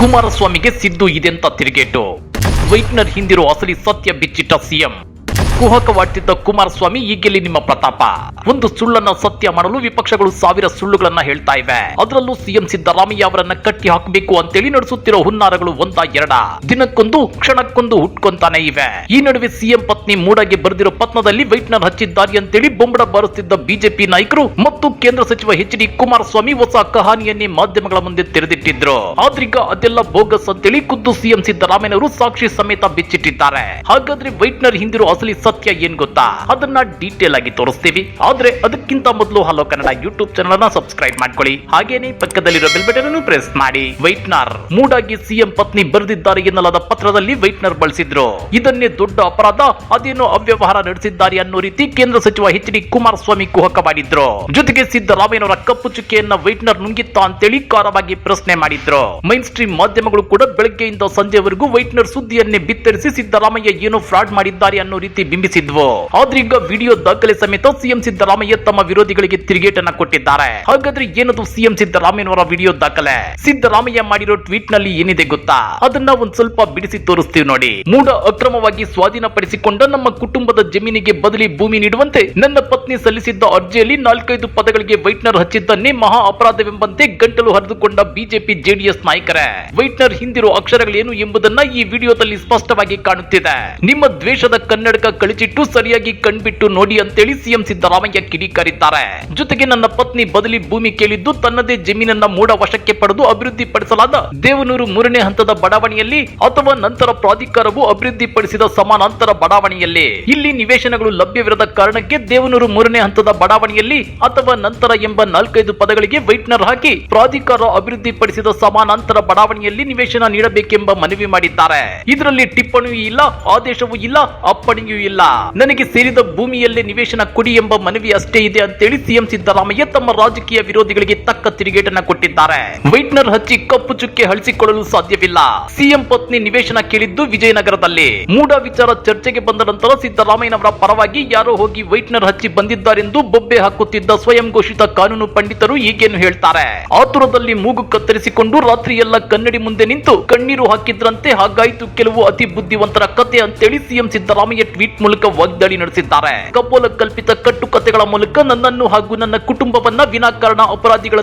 ಕುಮಾರಸ್ವಾಮಿಗೆ ಸಿದ್ದು ಇದೆಂತ ತಿರುಗೇಟು. ವೈಟ್ನರ್ ಹಿಂದಿರೋ ಅಸಲಿ ಸತ್ಯ ಬಿಚ್ಚಿಟ್ಟ ಸಿಎಂ. ಕುಹಕವಾಡ್ತಿದ್ದ ಕುಮಾರಸ್ವಾಮಿ ಈಗೆಲ್ಲಿ ನಿಮ್ಮ ಪ್ರತಾಪ? ಒಂದು ಸುಳ್ಳನ್ನ ಸತ್ಯ ಮಾಡಲು ವಿಪಕ್ಷಗಳು ಸಾವಿರ ಸುಳ್ಳುಗಳನ್ನ ಹೇಳ್ತಾ ಇವೆ. ಅದರಲ್ಲೂ ಸಿಎಂ ಸಿದ್ದರಾಮಯ್ಯ ಅವರನ್ನ ಕಟ್ಟಿ ಹಾಕಬೇಕು ಅಂತೇಳಿ ನಡೆಸುತ್ತಿರೋ ಹುನ್ನಾರಗಳು ಒಂದ ಎರಡ? ದಿನಕ್ಕೊಂದು, ಕ್ಷಣಕ್ಕೊಂದು ಹುಟ್ಕೊಂತಾನೆ ಇವೆ. ಈ ನಡುವೆ ಸಿಎಂ ಪತ್ನಿ ಮೂಡಾಗೆ ಬರೆದಿರೋ ಪತ್ನದಲ್ಲಿ ವೈಟ್ನರ್ ಹಚ್ಚಿದ್ದಾರೆ ಅಂತೇಳಿ ಬೊಂಬಡ ಬಾರಿಸುತ್ತಿದ್ದ ಬಿಜೆಪಿ ನಾಯಕರು ಮತ್ತು ಕೇಂದ್ರ ಸಚಿವ ಎಚ್ ಡಿ ಕುಮಾರಸ್ವಾಮಿ ಹೊಸ ಕಹಾನಿಯನ್ನೇ ಮಾಧ್ಯಮಗಳ ಮುಂದೆ ತೆರೆದಿಟ್ಟಿದ್ರು. ಆದ್ರೀಗ ಅದೆಲ್ಲ ಬೋಗಸ್ ಅಂತೇಳಿ ಖುದ್ದು ಸಿಎಂ ಸಿದ್ದರಾಮಯ್ಯನವರು ಸಾಕ್ಷಿ ಸಮೇತ ಬಿಚ್ಚಿಟ್ಟಿದ್ದಾರೆ. ಹಾಗಾದ್ರೆ ವೈಟ್ನರ್ ಹಿಂದಿರೋ ಅಸಲಿ ಸತ್ಯ ಏನ್ ಗೊತ್ತಾ? ಅದನ್ನ ಡೀಟೇಲ್ ಆಗಿ ತೋರಿಸ್ತೀವಿ. ಆದ್ರೆ ಅದಕ್ಕಿಂತ ಮೊದಲು ಹಲೋ ಕನ್ನಡ ಯೂಟ್ಯೂಬ್ ಚಾನಲ್ ಅನ್ನ ಸಬ್ಸ್ಕ್ರೈಬ್ ಮಾಡ್ಕೊಳ್ಳಿ. ಹಾಗೇನೆ ಪಕ್ಕದಲ್ಲಿರೋ ಬೆಲ್ ಬಟನ್ ಅನ್ನು ಪ್ರೆಸ್ ಮಾಡಿ. ವೈಟ್ನರ್. ಮೂಡಾಗಿ ಸಿಎಂ ಪತ್ನಿ ಬರೆದಿದ್ದಾರೆ ಎನ್ನಲಾದ ಪತ್ರದಲ್ಲಿ ವೈಟ್ನರ್ ಬಳಸಿದ್ರು. ಇದನ್ನೇ ದೊಡ್ಡ ಅಪರಾಧ, ಅದೇನೋ ಅವ್ಯವಹಾರ ನಡೆಸಿದ್ದಾರೆ ಅನ್ನೋ ರೀತಿ ಕೇಂದ್ರ ಸಚಿವ ಎಚ್ ಡಿ ಕುಮಾರಸ್ವಾಮಿ ಕುಹಕ ಮಾಡಿದ್ರು. ಜೊತೆಗೆ ಸಿದ್ದರಾಮಯ್ಯನವರ ಕಪ್ಪು ಚುಕ್ಕೆಯನ್ನ ವೈಟ್ನರ್ ನುಂಗಿತ್ತ ಅಂತೇಳಿ ಕಾರವಾಗಿ ಪ್ರಶ್ನೆ ಮಾಡಿದ್ರು. ಮೈನ್ ಸ್ಟ್ರೀಮ್ ಮಾಧ್ಯಮಗಳು ಕೂಡ ಬೆಳಗ್ಗೆಯಿಂದ ಸಂಜೆವರೆಗೂ ವೈಟ್ನರ್ ಸುದ್ದಿಯನ್ನೇ ಬಿತ್ತರಿಸಿ ಸಿದ್ದರಾಮಯ್ಯ ಏನೋ ಫ್ರಾಡ್ ಮಾಡಿದ್ದಾರೆ ಅನ್ನೋ ರೀತಿ ಬಿಂಬಿಸಿದ್ವು. ಆದ್ರೀಗ ವಿಡಿಯೋ ದಾಖಲೆ ಸಮೇತ ಸಿಎಂ ಸಿದ್ದರಾಮಯ್ಯ ತಮ್ಮ ವಿರೋಧಿಗಳಿಗೆ ತಿರುಗೇಟನ್ನ ಕೊಟ್ಟಿದ್ದಾರೆ. ಹಾಗಾದ್ರೆ ಏನದು ಸಿಎಂ ಸಿದ್ದರಾಮಯ್ಯನವರ ವಿಡಿಯೋ ದಾಖಲೆ? ಸಿದ್ದರಾಮಯ್ಯ ಮಾಡಿರೋ ಟ್ವೀಟ್ನಲ್ಲಿ ಏನಿದೆ ಗೊತ್ತಾ? ಅದನ್ನ ಒಂದ್ ಸ್ವಲ್ಪ ಬಿಡಿಸಿ ತೋರಿಸ್ತೀವಿ ನೋಡಿ. ಮೂಡ ಅಕ್ರಮವಾಗಿ ಸ್ವಾಧೀನಪಡಿಸಿಕೊಂಡ ನಮ್ಮ ಕುಟುಂಬದ ಜಮೀನಿಗೆ ಬದಲಿ ಭೂಮಿ ನೀಡುವಂತೆ ನನ್ನ ಪತ್ನಿ ಸಲ್ಲಿಸಿದ್ದ ಅರ್ಜಿಯಲ್ಲಿ ನಾಲ್ಕೈದು ಪದಗಳಿಗೆ ವೈಟ್ನರ್ ಹಚ್ಚಿದ್ದನ್ನೇ ಮಹಾ ಅಪರಾಧವೆಂಬಂತೆ ಗಂಟಲು ಹರಿದುಕೊಂಡ ಬಿಜೆಪಿ ಜೆಡಿಎಸ್ ನಾಯಕರೇ. ವೈಟ್ನರ್ ಹಿಂದಿರೋ ಅಕ್ಷರಗಳೇನು ಎಂಬುದನ್ನ ಈ ವಿಡಿಯೋದಲ್ಲಿ ಸ್ಪಷ್ಟವಾಗಿ ಕಾಣುತ್ತಿದೆ. ನಿಮ್ಮ ದ್ವೇಷದ ಕನ್ನಡಕ ಕಳಿಚಿಟ್ಟು ಸರಿಯಾಗಿ ಕಣ್ಬಿಟ್ಟು ನೋಡಿ ಅಂತೇಳಿ ಸಿಎಂ ಸಿದ್ದರಾಮಯ್ಯ ಕಿಡಿಕಾರಿದ್ದಾರೆ. ಜೊತೆಗೆ ನನ್ನ ಪತ್ನಿ ಬದಲಿ ಭೂಮಿ ಕೇಳಿದ್ದು ತನ್ನದೇ ಜಮೀನನ್ನ ಮೂಡ ವಶಕ್ಕೆ ಪಡೆದು ಅಭಿವೃದ್ಧಿ ಪಡಿಸಲಾದ ದೇವನೂರು ಮೂರನೇ ಹಂತದ ಬಡಾವಣೆಯಲ್ಲಿ ಅಥವಾ ನಂತರ ಪ್ರಾಧಿಕಾರವು ಅಭಿವೃದ್ಧಿಪಡಿಸಿದ ಸಮಾನಾಂತರ ಬಡಾವಣೆಯಲ್ಲಿ. ಇಲ್ಲಿ ನಿವೇಶನಗಳು ಲಭ್ಯವಿರದ ಕಾರಣಕ್ಕೆ ದೇವನೂರು ಮೂರನೇ ಹಂತದ ಬಡಾವಣೆಯಲ್ಲಿ ಅಥವಾ ನಂತರ ಎಂಬ ನಾಲ್ಕೈದು ಪದಗಳಿಗೆ ವೈಟ್ನರ್ ಹಾಕಿ ಪ್ರಾಧಿಕಾರ ಅಭಿವೃದ್ಧಿಪಡಿಸಿದ ಸಮಾನಾಂತರ ಬಡಾವಣೆಯಲ್ಲಿ ನಿವೇಶನ ನೀಡಬೇಕೆಂಬ ಮನವಿ ಮಾಡಿದ್ದಾರೆ. ಇದರಲ್ಲಿ ಟಿಪ್ಪಣಿಯೂ ಇಲ್ಲ, ಆದೇಶವೂ ಇಲ್ಲ, ಅಪ್ಪಣೆಯೂ ಇಲ್ಲ. ನನಗೆ ಸೇರಿದ ಭೂಮಿಯಲ್ಲೇ ನಿವೇಶನ ಕೊಡಿ ಎಂಬ ಮನವಿ ಅಷ್ಟೇ ಇದೆ ಅಂತೇಳಿ ಸಿಎಂ ಸಿದ್ದರಾಮಯ್ಯ ತಮ್ಮ ರಾಜಕೀಯ ವಿರೋಧಿಗಳಿಗೆ ತಕ್ಕ ತಿರುಗೇಟನ್ನ ಕೊಟ್ಟಿದ್ದಾರೆ. ವೈಟ್ನರ್ ಹಚ್ಚಿ ಕಪ್ಪು ಚುಕ್ಕೆ ಅಳಿಸಿಕೊಳ್ಳಲು ಸಾಧ್ಯವಿಲ್ಲ. ಸಿಎಂ ಪತ್ನಿ ನಿವೇಶನ ಕೇಳಿದ್ದು ವಿಜಯನಗರದಲ್ಲಿ. ಮೂಡ ವಿಚಾರ ಚರ್ಚೆಗೆ ಬಂದ ನಂತರ ಸಿದ್ದರಾಮಯ್ಯನವರ ಪರವಾಗಿ ಯಾರೋ ಹೋಗಿ ವೈಟ್ನರ್ ಹಚ್ಚಿ ಬಂದಿದ್ದಾರೆಂದು ಬೊಬ್ಬೆ ಹಾಕುತ್ತಿದ್ದ ಸ್ವಯಂ ಘೋಷಿತ ಕಾನೂನು ಪಂಡಿತರು ಈಗೇನು ಹೇಳ್ತಾರೆ? ಆತುರದಲ್ಲಿ ಮೂಗು ಕತ್ತರಿಸಿಕೊಂಡು ರಾತ್ರಿ ಎಲ್ಲ ಕನ್ನಡಿ ಮುಂದೆ ನಿಂತು ಕಣ್ಣೀರು ಹಾಕಿದ್ರಂತೆ ಹಾಗಾಯ್ತು ಕೆಲವು ಅತಿ ಬುದ್ಧಿವಂತರ ಕತೆ ಅಂತೇಳಿ ಸಿಎಂ ಸಿದ್ದರಾಮಯ್ಯ ಟ್ವೀಟ್ ಮೂಲಕ ವಾಗ್ದಾಳಿ ನಡೆಸಿದ್ದಾರೆ. ಕಪೋಲ ಕಲ್ಪಿತ ಕಟ್ಟು ಕತೆಗಳ ಮೂಲಕ ನನ್ನನ್ನು ಹಾಗೂ ನನ್ನ ಕುಟುಂಬವನ್ನ ವಿನಾಕಾರಣ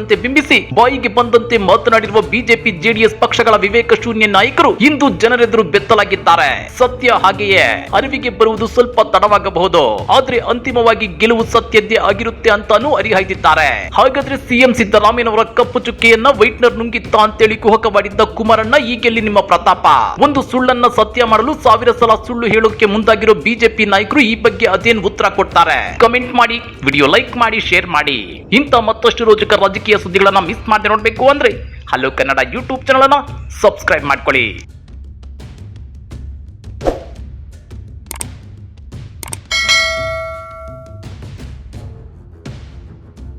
ಅಪರಾಧಿಗಳಂತೆ ಬಿಂಬಿಸಿ. ಬಾಯಿಗೆ ಬಂದಂತೆ ಮಾತನಾಡಿರುವ ಬಿಜೆಪಿ ಜೆಡಿಎಸ್ ಪಕ್ಷಗಳ ವಿವೇಕ ಶೂನ್ಯ ನಾಯಕರು ಇಂದು ಜನರೆದುರು ಬೆತ್ತಲಾಗಿದ್ದಾರೆ. ಸತ್ಯ ಹಾಗೆಯೇ ಅರಿವಿಗೆ ಬರುವುದು ಸ್ವಲ್ಪ ತಡವಾಗಬಹುದು. ಆದ್ರೆ ಅಂತಿಮವಾಗಿ ಗೆಲುವು ಸತ್ಯದ್ದೇ ಆಗಿರುತ್ತೆ ಅಂತಾನೂ ಅರಿಹಾಯ್ದಿದ್ದಾರೆ. ಹಾಗಾದ್ರೆ ಸಿಎಂ ಸಿದ್ದರಾಮಯ್ಯನವರ ಕಪ್ಪು ಚುಕ್ಕೆಯನ್ನ ವೈಟ್ನರ್ ನುಂಗಿತ್ತ ಅಂತೇಳಿ ಕುಹಕ ಮಾಡಿದ್ದ ಕುಮಾರಣ್ಣ ಈಗೆಲ್ಲಿ ನಿಮ್ಮ ಪ್ರತಾಪ? ಒಂದು ಸುಳ್ಳನ್ನ ಸತ್ಯ ಮಾಡಲು ಸಾವಿರ ಸಲ ಸುಳ್ಳು ಹೇಳೋಕೆ ಮುಂದಾಗಿರೋ ಬಿಜೆಪಿ ನಾಯಕರು ಈ ಬಗ್ಗೆ ಅದೇನ್ ಉತ್ತರ ಕೊಡ್ತಾರೆ? ಕಮೆಂಟ್ ಮಾಡಿ, ವಿಡಿಯೋ ಲೈಕ್ ಮಾಡಿ, ಶೇರ್ ಮಾಡಿ. ಇಂಥ ಮತ್ತಷ್ಟು ರೋಚಕ ರಾಜಕೀಯ ಸುದ್ದಿಗಳನ್ನ ಮಿಸ್ ಮಾಡದೆ ನೋಡಬೇಕು ಅಂದ್ರೆ ಹಲೋ ಕನ್ನಡ ಯೂಟ್ಯೂಬ್ ಚಾನಲನ್ನು ಸಬ್ಸ್ಕ್ರೈಬ್ ಮಾಡ್ಕೊಳ್ಳಿ.